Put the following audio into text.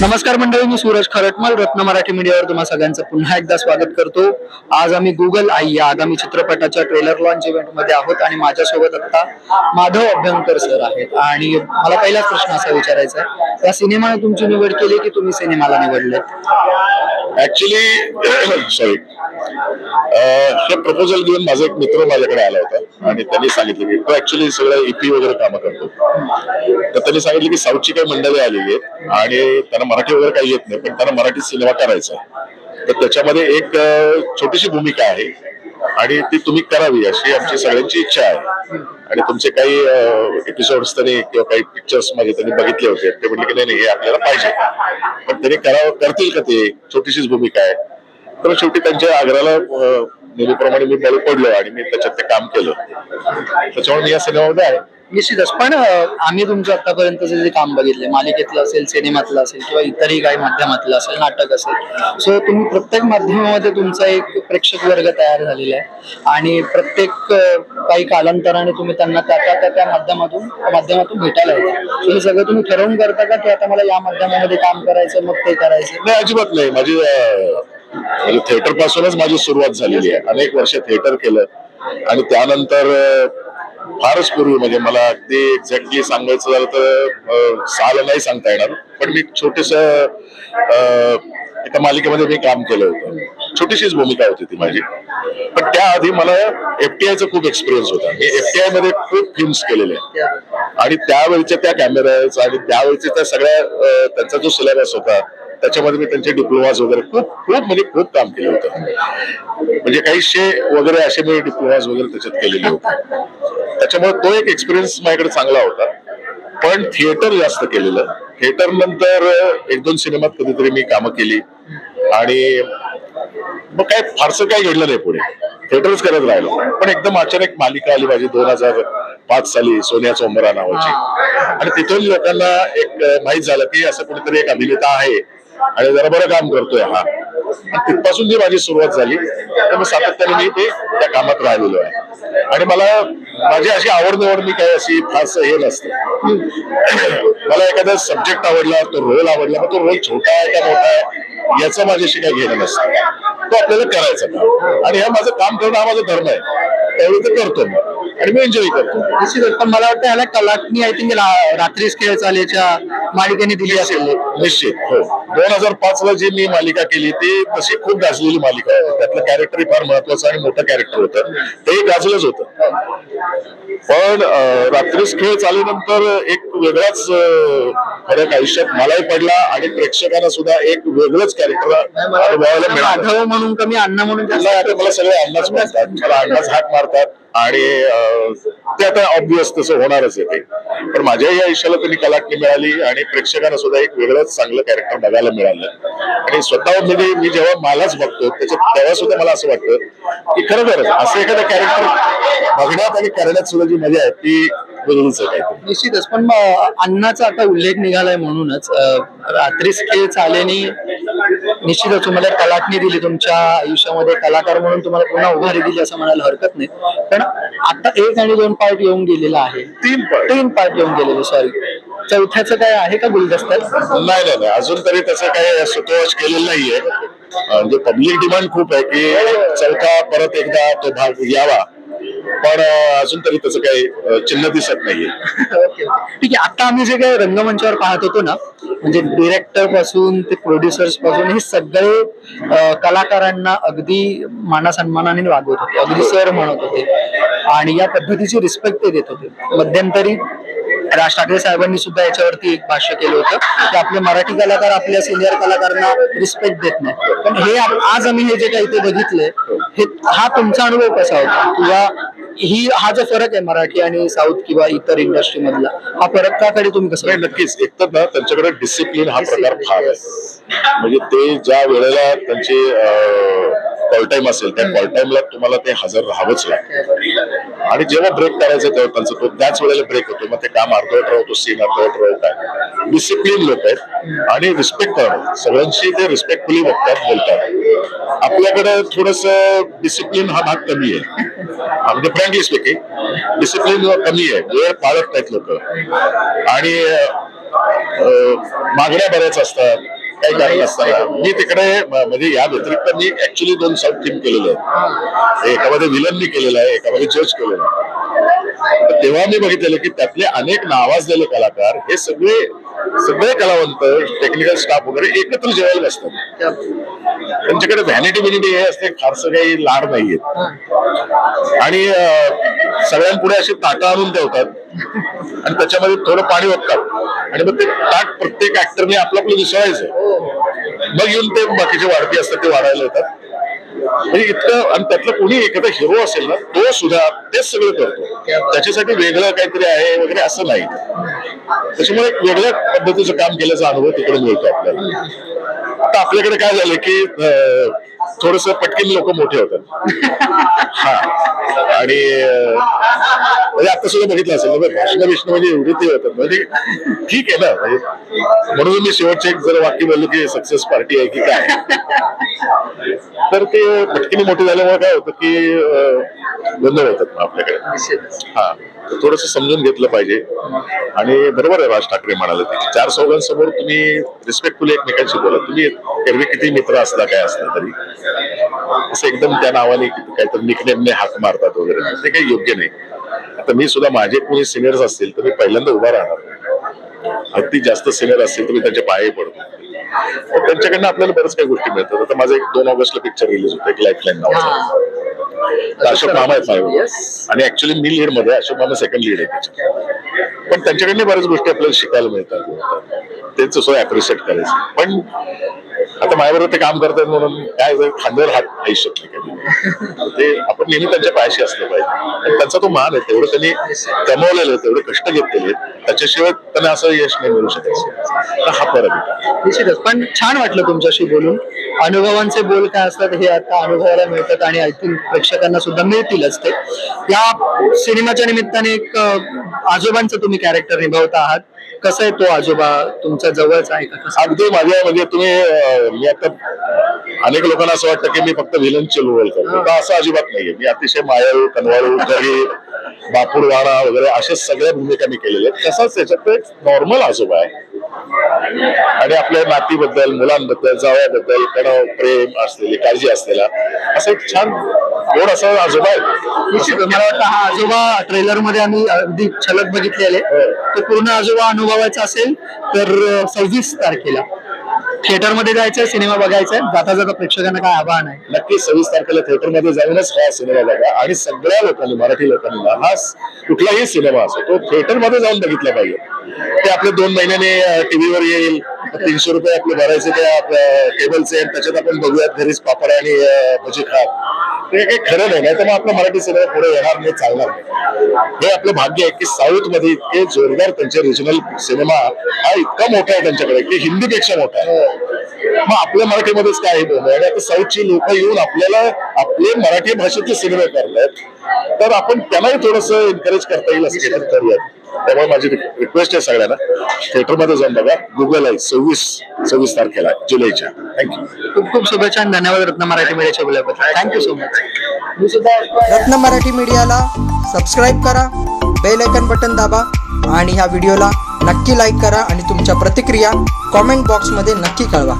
नमस्कार मंडळी मी सूरज खरटमल रत्न मराठी मीडियावर तुम्हा सगळ्यांचं पुन्हा एकदा स्वागत करतो. आज आम्ही गुगल आई या आगामी चित्रपटाच्या ट्रेलर लॉन्च इव्हेंटमध्ये आहोत आणि माझ्यासोबत आता माधव अभ्यंकर सर आहेत. आणि मला पहिलाच प्रश्न असा विचारायचा आहे या सिनेमाने तुमची निवड केली की तुम्ही सिनेमाला निवडले ऍक्च्युली सॉरी हे प्रपोजल घेऊन माझा एक मित्र माझ्याकडे आला होता आणि त्यांनी सांगितलं की तो ऍक्च्युली सगळं ईपी वगैरे कामं करतो. तर त्यांनी सांगितलं की साऊथची काही मंडळी आलेली आहेत आणि त्यांना मराठी वगैरे काही येत नाही पण त्यांना मराठी सिनेमा करायचा तर त्याच्यामध्ये एक छोटीशी भूमिका आहे आणि ती तुम्ही करावी अशी आमची सगळ्यांची इच्छा आहे. आणि तुमचे काही एपिसोड्स त्यांनी किंवा काही पिक्चर्समध्ये त्यांनी बघितले होते. ते म्हटले की नाही नाही, हे आपल्याला पाहिजे. पण त्यांनी करावं करतील का ते? छोटीशीच भूमिका आहे. तर शेवटी त्यांच्या आग्रहाला अं, नेहमीप्रमाणे मी बळी पडलो आणि मी त्याच्यात ते काम केलं. त्याच्यामुळे मी या सिनेमामध्ये आहे. निश्चितच. पण आम्ही तुमचं आतापर्यंतचे जे काम बघितले मालिकेतलं असेल सिनेमातलं असेल किंवा इतरही काही माध्यमातलं असेल नाटक असेल सो तुम्ही प्रत्येक माध्यमामध्ये तुमचा एक प्रेक्षक वर्ग तयार झालेला आहे. आणि प्रत्येक काही कालांतराने तुम्ही त्यांना त्या त्या त्या त्या माध्यमातून माध्यमातून भेटायला येतात हे सगळं तुम्ही ठरवून करता का की आता मला या माध्यमामध्ये काम करायचं मग ते करायचं? नाही अजिबात नाही. माझी म्हणजे थिएटर पासूनच माझी सुरुवात झालेली आहे. अनेक वर्ष थिएटर केलं. आणि त्यानंतर फारच पूर्वी म्हणजे मला अगदी एक्झॅक्टली सांगायचं झालं तर साल नाही सांगता येणार. पण मी छोटेस एका मालिकेमध्ये मी काम केलं होतं. छोटीशीच भूमिका होती ती माझी. पण त्याआधी मला एफटीआयचा खूप एक्सपिरियन्स होता. मी एफटीआयमध्ये खूप फिल्म्स केलेले. आणि त्यावेळच्या त्या कॅमेराचा आणि त्यावेळच्या त्या सगळ्या त्यांचा जो सिलेबस होता त्याच्यामध्ये मी त्यांचे डिप्लोमाज वगैरे खूप खूप म्हणजे खूप काम केलं होतं. म्हणजे काहीशे वगैरे असे मी डिप्लोमाज वगैरे त्याच्यात केलेले होते. त्याच्यामुळे तो एक एक्सपिरियन्स माझ्याकडे चांगला होता. पण थिएटर जास्त केलेलं. थिएटर नंतर एक दोन सिनेमात कधीतरी मी कामं केली. आणि मग काय फारसं काय घडलं नाही पुढे. थिएटरच करत राहिलो. पण एकदम अचानक मालिका आली माझी दोन हजार पाच साली सोनिया चोंबरा नावाची. आणि तिथून लोकांना एक माहीत झालं की असं कुठेतरी एक अभिनेता आहे. आणि जरा बरं काम करतोय हा. तिथपासून जी माझी सुरुवात झाली तर मी सातत्याने मी ते त्या कामात राहिलेलो आहे. आणि मला माझी अशी आवड निवड मी काही अशी फारसं हे नसते. मला एखादा सब्जेक्ट आवडला तो रोल आवडला मग तो रोल छोटा आहे का मोठा आहे याचं माझ्याशी काही घेणं नसतं. तो आपल्याला करायचा आणि हा माझं काम करणं हा माझा धर्म आहे. त्यावेळी ते करतो मी. आणि मी एन्जॉय करतो निश्चितच पण मला वाटतं ह्याला कलाटणी आय थिंक रात्रीच खेळ चालेच्या मालिकेने दिली असेल. निश्चित हो. दोन हजार पाच ला जी मी मालिका केली ती तशी खूप गाजलेली मालिका आहे त्यातलं कॅरेक्टर फार महत्वाचं आणि मोठं कॅरेक्टर होतं. ते गाजलंच होतं. पण अं, रात्रीच खेळ चालल्यानंतर एक वेगळाच फरक आयुष्यात मलाही पडला आणि प्रेक्षकांना सुद्धा एक वेगळंच कॅरेक्टर अनुभवायला मिळालं. म्हणून कमी अण्णा म्हणून मला सगळे अण्णाच म्हणतात. मला अण्णाच हाक मारतात. आणि ते आता ऑब्विस तसं होणारच आहे ते. पण माझ्याही आयुष्याला त्यांनी कलाटणी मिळाली आणि प्रेक्षकांना सुद्धा एक वेगळंच चांगलं कॅरेक्टर बघायला मिळालं. आणि स्वतः मी जेव्हा मलाच बघतो त्याच्यात तेव्हा सुद्धा मला असं वाटतं की खरोखरच असं एखादं कॅरेक्टर बघण्यात आणि करण्यात सुद्धा जी मजा आहे ती निश्चितच. पण अन्नाचा आता उल्लेख निघालाय म्हणूनच अं, रात्रीच खेळ चालेनी निश्चितच तुम्हाला कलाटणी दिली तुमच्या आयुष्यामध्ये कलाकार म्हणून तुम्हाला पुन्हा उभारी दिली असं म्हणायला हरकत नाही. पण आता एक आणि दोन पार्ट येऊन गेलेला आहे. तीन पण तीन पार्ट येऊन गेलेले सॉरी चौथ्याचं काय आहे का गुलदस्त्यात नाही नाही नाही. अजून तरी त्याचं काही सुतोवाच केलेलं नाहीये. म्हणजे पब्लिक डिमांड खूप आहे की चौथा परत एकदा तो भाग यावा. पण अजून तरी त्याचं काही चिन्ह दिसत नाहीये. ठीक आहे आता आम्ही जे काही रंगमंचावर पाहत होतो ना म्हणजे डिरेक्टरपासून ते प्रोड्युसर्सपासून हे सगळे कलाकारांना अगदी मानासन्मानाने वागवत होते अगदी सर म्हणत होते. आणि या पद्धतीची रिस्पेक्ट ते देत होते. मध्यंतरी राज ठाकरे साहेबांनी सुद्धा याच्यावरती एक भाष्य केलं होतं की आपले मराठी कलाकार आपल्या सिनियर कलाकारांना रिस्पेक्ट देत नाही पण हे आज आम्ही हे जे काही ते बघितलंय हे हा तुमचा अनुभव कसा होता? किंवा ही हा जो फरक आहे मराठी आणि साऊथ किंवा इतर इंडस्ट्री मधला हा फरक काकडे तुम्ही कसं नाही नक्कीच. एक तर ना त्यांच्याकडे डिसिप्लिन हा प्रकार फार आहे. म्हणजे ते ज्या वेळेला त्यांची कॉल टाइम असेल त्या कॉल टाइमला तुम्हाला ते हजर राहावंच लागतं. आणि जेव्हा ब्रेक करायचं तेव्हा त्यांचं तो त्याच वेळेला ब्रेक होतो. मग ते काम अर्धवट राहतो सीन अर्धवट राहू काय डिसिप्लिन लोक आहेत आणि रिस्पेक्ट करणं सगळ्यांशी ते रिस्पेक्टफुली बघतात बोलतात. आपल्याकडे थोडस डिसिप्लिन हा भाग कमी आहे. म्हणजे फ्रँकली स्पीकिंग डिसिप्लिन कमी आहे वेळ पाळत नाहीत लोक. आणि मागण्या बऱ्याच असतात काही कारण असतात मी तिकडे म्हणजे या व्यतिरिक्त मी ऍक्च्युली दोन साऊथ टीम केलेले आहेत. एकामध्ये विलन मी केलेलं आहे एकामध्ये जज केलेलं आहे. तेव्हा मी बघितलेलं की त्यातले अनेक नावाजलेले कलाकार हे सगळे सगळे कलावंत टेक्निकल स्टाफ वगैरे एकत्र जेवायला बसतात. त्यांच्याकडे व्हॅनिटी बिनिटी हे असते फारसं काही लाड नाहीयेत आणि सगळ्यांपुढे अशी ताटं आणून ठेवतात. आणि त्याच्यामध्ये थोडं पाणी ओततात. आणि मग ते ताट प्रत्येक ऍक्टरने आपलं आपलं विसरायचं मग येऊन ते बाकीचे वाढपी असतात ते वाढायला येतात. म्हणजे इतकं आणि त्यातलं कोणी एखादा हिरो असेल ना तो सुद्धा तेच सगळं करतो. त्याच्यासाठी वेगळं काहीतरी आहे वगैरे असं नाही. त्याच्यामुळे एक वेगळ्या पद्धतीचं काम केल्याचा अनुभव तिकडे मिळतो आपल्याला. आता आपल्याकडे काय झालं की थोडस पटकन लोक मोठे होतात. हा. आणि म्हणजे आता सुद्धा बघितलं असेल भाषण विष्णू म्हणजे एवढे ते होतात. म्हणजे ठीक आहे ना म्हणजे म्हणून मी शेवटचे एक जर वाक्य बोललो की सक्सेस पार्टी आहे की काय? तर ते पटकीने मोठे झाल्यामुळे काय होतं की गोंधळ होतात मग आपल्याकडे. हा. थोडस समजून घेतलं पाहिजे. आणि बरोबर आहे राज ठाकरे म्हणाले ते चार चौघांसमोर तुम्ही रिस्पेक्टफुली एकमेकांशी बोला. तुम्ही एरवी किती मित्र असला काय असला तरी. असं एकदम त्या नावाने काहीतरी निकनेमने हाक मारतात वगैरे. ते काही योग्य नाही. आता मी सुद्धा माझे कोणी सिनियर्स असतील तर मी पहिल्यांदा उभा राहणार. अगदी जास्त सिनियर असतील तर मी त्यांच्या पायही पडतो. त्यांच्याकडनं आपल्याला बऱ्याच काही गोष्टी मिळतात. आता माझं एक दोन ऑगस्टला पिक्चर रिलीज होतं एक लाईफलाईन नावाचा. तर अशोक मामा आहेत माझ्याबरोबर. आणि ऍक्च्युली मी लीडमध्ये अशोक मामा सेकंड लीड आहे. त्याच्यात पण त्यांच्याकडनं बऱ्याच गोष्टी आपल्याला शिकायला मिळतात. तेच असं अप्रिशिएट करायचं. पण आता माझ्याबरोबर ते काम करतात म्हणून काय खांद्यावर हात नाही शकले कधी. ते आपण नेहमी त्यांच्या पायाशी असलं पाहिजे. त्यांचा तो मान आहे. तेवढं त्यांनी कमवलेलं तेवढे कष्ट घेतलेले. त्याच्याशिवाय त्यांना असं यश नाही मिळू शकायचं तर हा फरक निश्चितच. पण छान वाटलं तुमच्याशी बोलून. अनुभवांचे बोल काय असतात हे आता अनुभवायला मिळतात आणि आय थिंक प्रेक्षकांना सुद्धा मिळतीलच ते. या सिनेमाच्या निमित्ताने एक आजोबांचं तुम्ही कॅरेक्टर निभावत आहात. कसं आहे तो आजोबा? तुमच्या जवळचा आहे का? अगदी माझ्या म्हणजे तुम्ही मी आता अनेक लोकांना असं वाटतं की मी फक्त विलनचे रोल करतो. तर असं अजिबात नाहीये. मी अतिशय मायाळू कनवाळू गरीब बापूरवाडा वगैरे अशा सगळ्या भूमिका मी केलेल्या आहेत. तसाच त्याच्यात एक नॉर्मल आजोबा आहे. आणि आपल्या नातीबद्दल मुलांबद्दल जावयाबद्दल कणव प्रेम असलेली काळजी असलेला असं एक छान गोड असा आजोबा आहे. निश्चित मला वाटतं हा आजोबा ट्रेलरमध्ये आम्ही अगदी छलक बघितलेले. तो पूर्ण आजोबा अनुभवायचा असेल तर सव्वीस तारखेला. थिएटरमध्ये जायचंय सिनेमा बघायचा आहे जाता जाता प्रेक्षकांना काय आव्हान आहे? नक्की सव्वीस तारखेला थिएटरमध्ये जाऊनच हा सिनेमा बघा. आणि सगळ्या लोकांनी मराठी लोकांनी हा कुठलाही सिनेमा असो तो थिएटरमध्ये जाऊन बघितला पाहिजे. ते आपले दोन महिन्याने टीव्हीवर येईल. तीनशे रुपये आपले भरायचे ते केबलचे आणि त्याच्यात आपण बघूयात घरीच पापड आणि भजी खात. ते काही खरं नाही नाही तर मग आपलं मराठी सिनेमा पुढे येणार नाही चालणार नाही. हे आपलं भाग्य आहे की साऊथमध्ये इतके जोरदार त्यांचे रिजनल सिनेमा हा इतका मोठा आहे त्यांच्याकडे की हिंदीपेक्षा मोठा आहे. मग आपल्या मराठीमध्येच काय आहे आणि आता साऊथची लोक येऊन आपल्याला आपले मराठी भाषेतले सिनेमे करतायत तर आपण त्यांनाही थोडस एनकरेज करता येईल असं करूयात त्यामुळे माझी रिक्वेस्ट आहे सगळ्यांना. थिएटरमध्ये जाऊन बघा. गुगल आहे. सव्वीस सव्वीस तारखेला जुलैच्या. थँक्यू खूप खूप शुभेच्छा आणि धन्यवाद रत्न मराठी मीडियाच्या बोलल्याबद्दल थँक्यू सो मच मी सुद्धा रत्न मराठी मीडियाला सबस्क्राईब करा बेल आयकन बटन दाबा आणि ह्या व्हिडिओला नक्की लाईक करा आणि तुमच्या प्रतिक्रिया कॉमेंट बॉक्समध्ये नक्की कळवा.